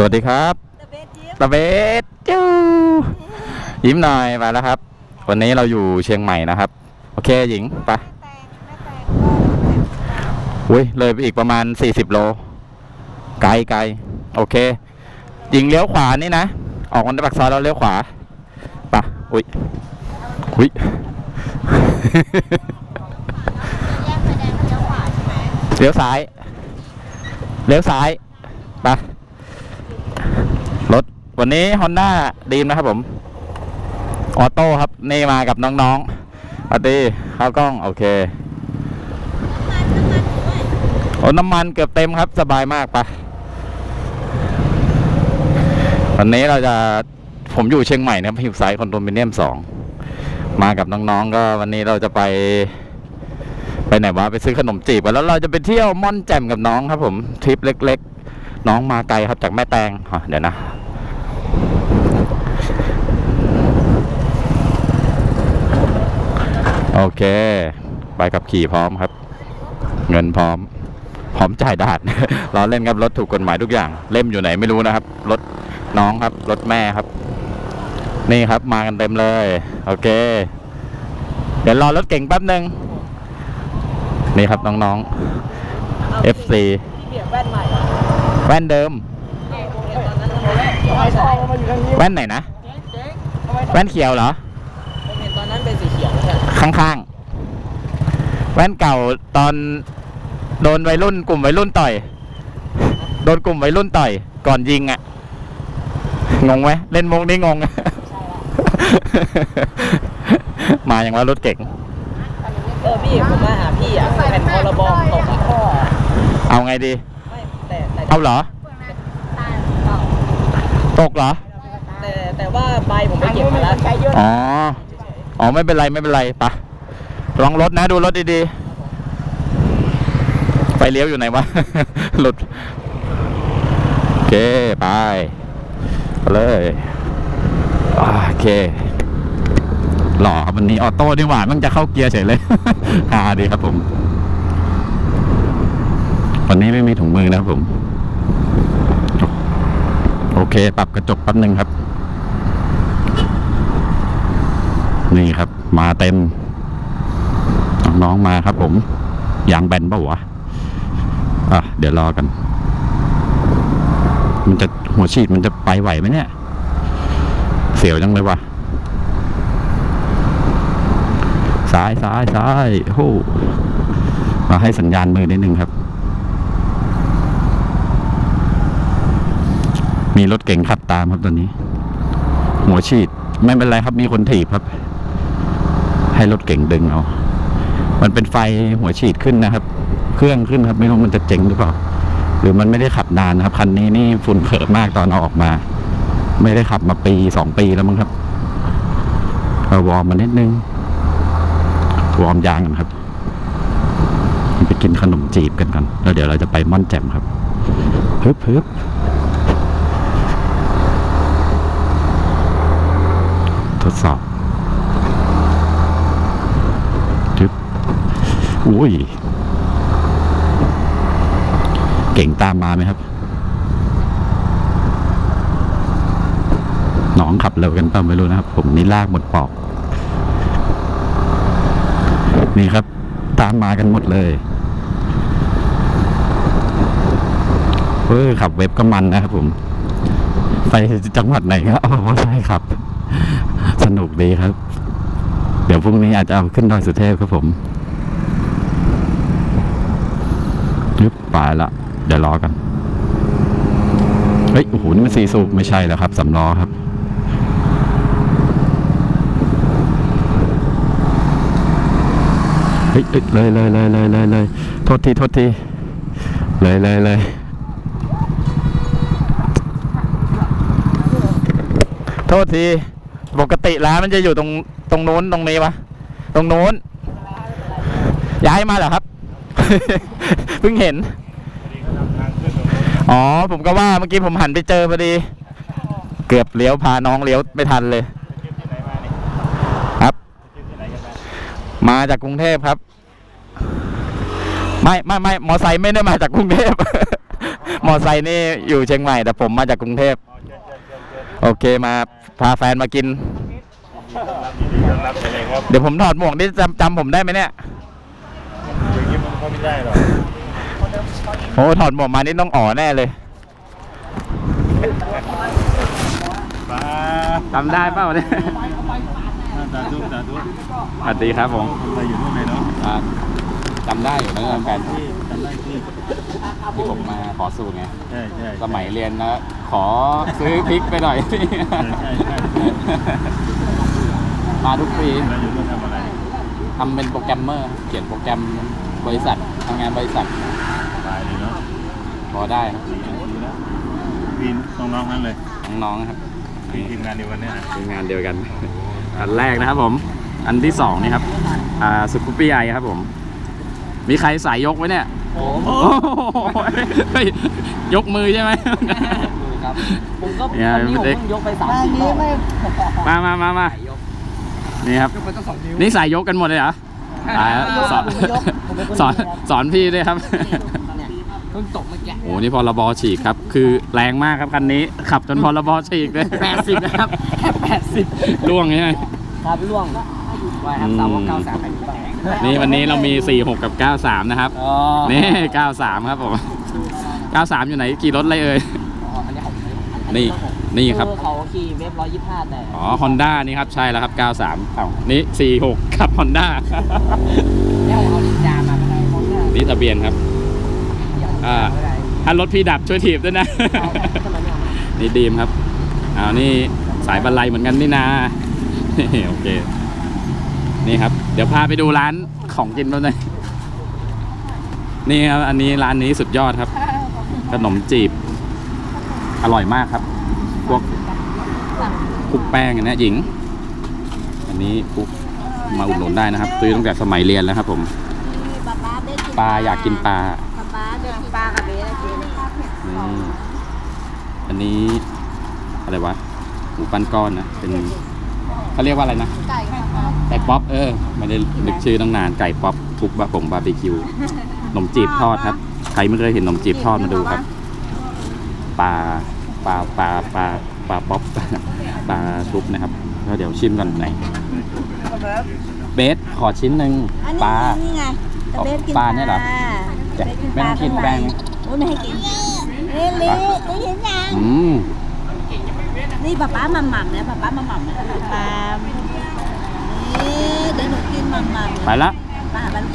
สวัสดีครับตะเบสยิ้มตะเบสจูยิ้มหน่อยไปแล้วครับ วันนี้เราอยู่เชียงใหม่นะครับ โอเคหญิงไปแม่แตงแม่แตงก็อุ้ยเลยไปอีกประมาณ 40 โล ไกลไกลโอเค หญิงเลี้ยวขวานี่นะ ออกมันปากซอยเราเลี้ยวขวาไปะอุ้ยอุ้ยแยกไฟแดงก็เลี้ยวขวาใช่ไหมเลี้ยวซ้าย เลี้ยวซ้ายไปรถ วันนี้ Honda ดีมนะครับผม ออโต้ครับ นี่มากับน้องๆปาร์ตี้ข้าวกล้อง โอเคน้ำมันน้ำมันด้วยโอ้น้ำมันเกือบเต็มครับสบายมากปะวันนี้เราจะผมอยู่เชียงใหม่นะครับฮิวไซด์คอนโดมิเนียมสองมากับน้องๆก็วันนี้เราจะไป ไปไหนวะไปซื้อขนมจีบแล้วเราจะไปเที่ยวม่อนแจ่มกับน้องครับ ผมทริปเล็ก ๆ น้องมาไกลครับจากแม่แตงเดี๋ยวนะ โอเค ไปกับขี่พร้อมครับ เงินพร้อม พร้อมจ่ายดานล้อเล่นครับรถถูกกฎหมายทุกอย่าง เล่มอยู่ไหนไม่รู้นะครับ รถน้องครับ รถแม่ครับ นี่ครับมากันเต็มเลย โอเค เดี๋ยวรอรถเก่งแป๊บหนึ่งนี่ครับน้องๆ FC เบียแว่นแว่นเดิม แว่นไหนนะ แว่นเขียวเหรอ เห็นตอนนั้นเป็นสีเขียวใช่ไหมข้างๆ แว่นเก่าตอนโดนวัยรุ่นกลุ่มวัยรุ่นต่อย โดนกลุ่มวัยรุ่นต่อย ก่อนยิงอะ่ะ งงไหมเล่นมุกนี่งงมาอย่างว่ารถเก่ง เออพี่ผมมาหาพี่อะแผ่นพรบตกอะเอาไงดี ไม่แต่แต่เอาเหรอตายเปล่าตกเหรอ แต่แต่ว่าใบผมไปเก็บมาแล้ว อ๋อ อ๋อไม่เป็นไรไม่เป็นไรปะลองรถนะดูรถดีๆ ไฟเลี้ยวอยู่ไหนวะ หลุด โอเค ไปไปเลยโอเค หล่อครับวันนี้ออโต้นี่หว่ามันจะเข้าเกียร์เฉยเลยฮาดีครับผม วันนี้ไม่มีถุงมือนะครับผม โอเค ปรับกระจกแป๊บหนึ่งครับ นี่ครับ มาเต็ม น้องๆมาครับผมยางแบนเปล่าวะอะเดี๋ยวรอกัน มันจะหัวฉีดมันจะไปไหวไหมเนี่ย เสียวจังเลยวะซ้ายซ้ายซ้ายโอ้มาให้สัญญาณมือนิดนึงครับ มีรถเก๋งขับตามครับตอนนี้ หัวฉีด ไม่เป็นไรครับมีคนถีบครับ ให้รถเก่งดึงเอา มันเป็นไฟหัวฉีดขึ้นนะครับ เครื่องขึ้นครับ ไม่รู้มันจะเจ๋งหรือเปล่า หรือมันไม่ได้ขับนานนะครับ คันนี้นี่ฝุ่นเขอะมากตอนเอาออกมา ไม่ได้ขับมาปีสองปีแล้วมั้งครับเอาวอร์มมานิดนึง วอร์มยางกันครับไปกินขนมจีบกันก่อนแล้วเดี๋ยวเราจะไปม่อนแจ่มครับฮึบฮึบทดสอบ ทึบ อุ้ย เก่งตามมาไหมครับ น้องขับเร็วกันเปล่าไม่รู้นะครับ ผมนี่ลากหมดปอก นี่ครับ ตามมากันหมดเลยเออขับเว็บก็มันนะครับผม ไปจังหวัดไหนก็เอาว่าใช่ครับ สนุกดีครับ เดี๋ยวพรุ่งนี้อาจจะเอาขึ้นดอยสุเทพครับผม ยึบไปละ เดี๋ยวรอกัน เฮ้ย โอ้โห นี่มันซีซูปไม่ใช่แล้วครับสำล้อครับ เฮ้ยเลยเลยเลยเลยเลยเลยโทษทีโทษที เลยเลยเลยโทษที ปกติร้านมันจะอยู่ตรงตรงนู้นตรงนี้วะ ตรงนู้น ย้ายมาเหรอครับ เพิ่งเห็น อ๋อ ผมก็ว่าเมื่อกี้ผมหันไปเจอพอดี เกือบเลี้ยวพาน้องเลี้ยวไม่ทันเลยครับ มาจากกรุงเทพครับ ไม่ไม่ไม่มอไซค์ไม่ได้มาจากกรุงเทพมอไซค์นี่อยู่เชียงใหม่ แต่ผมมาจากกรุงเทพโอเคมาพาแฟนมากินรับไปเลยครับเดี๋ยวผมถอดหมวกนี่จำจำผมได้ไหมเนี่ย อย่างนี้มันเข้า ไม่ได้หรอกโอ้ถอดหมวกมานี่ต้องอ๋อแน่เลยป้าจำได้เปล่าเนี่ยสาธุสาธุสวัสดีครับผมไปอยู่นู่นเลยเนาะจำได้อยู่นะแฟนที่จำได้ที่ที่ผมมาขอสูตรไงใช่ใช่สมัยเรียนนะขอซื้อพริกไปหน่อยใช่ใช่ใช่มาทุกปีแล้วอยู่นู่นทำอะไรทำเป็นโปรแกรมเมอร์ เขียนโปรแกรม บริษัททำงานบริษัทตายเลยเนาะพอได้ครับดีนะดีนะปีนน้องๆนั่นเลยน้องๆครับทีมงานเดียวกันเนี่ยนะทีมงานเดียวกัน อันแรกนะครับผม อันที่สองนี่ครับ อ่าสุกุปปี้ไอครับผม มีใครสายยกไว้เนี่ยผมโอ้โหเฮ้ยยกมือใช่ไหมครับผมก็เนี่ยวันนี้ผมเด็กเพิ่งยกไปสามสี่รอบมามามามานี่ครับยกไปตั้งสองนิ้วนี่สายยกกันหมดเลยเหรอตายแล้วสอน ผมยกผมเป็นคนสอนยกครับสอนพี่ด้วยครับเนี่ยเพิ่งตกเมื่อกี้โอ้โหนี่พรบฉีกครับ คือแรงมากครับคันนี้ ขับจนพรบฉีกเลยแปดสิบนะครับแค่แปดสิบล่วงใช่ไหมครับล่วงไว้ครับสาวกเก้าสามไปบ้างนี่วันนี้เรามี 46 กับ 93 นะครับอ๋อนี่ 93 ครับผม 93 อยู่ไหนกี่รถอะไรเอ่ยอ๋ออันนี้ของนี่นี่ครับเออเขาขี่เวฟร้อยยี่สิบห้าแต่อ๋อ Honda นี่ครับใช่แล้วครับ 93เอ้านี่ 46กับ Honda แล้วเอาดินจาม ทะเบียนครับอ่าไม่ได้ถ้ารถพี่ดับช่วยถีบด้วยนะเอาทำไมไม่เอามานี่ดีมครับอ้าวนี่สายบันไลเหมือนกันนี่นาโอเค นี่ครับ เดี๋ยวพาไปดูร้านของกินแป๊บนึงนี่ครับ อันนี้ร้านนี้สุดยอดครับ ขนมจีบ อร่อยมากครับ พวกคลุกแป้งอันเนี้ยหญิง อันนี้คลุกมาอุดหนุนได้นะครับ ซื้อตั้งแต่สมัยเรียนแล้วครับผม ปลาปลาได้กินปลาอยากกินปลาปลาปลาเดี๋ยวปลากับเบสได้กินนี่อันนี้อะไรวะหมูปั้นก้อนนะเป็นเขาเรียกว่าอะไรนะไก่ค่ะไก่ป๊อปเออไม่ได้นึกชื่อตั้งนานไก่ป๊อปทุกบะผงบาร์บีคิวขนมจีบทอดครับใครไม่เคยเห็นขนมจีบทอดมาดูครับปลาปลาปลาปลาปลาป๊อปปลาชุบนะครับแล้วเดี๋ยวชิมกันไหนเบสขอชิ้นหนึ่งอันปลานี้ไงแต่ เบสกินปลาเนี่ยเหรอเบสกินปไม่ลาต้องกินข้างในแป้งโอ้ยไม่ให้กินนี่ลิลิเห็นยังอืมนี่ป๊าป๊ามาหม่ำนะป๊าป๊ามาหม่ำนะป๊าป๊านี่เดี๋ยวหนูกินมาหม่ำไปละป้ามัน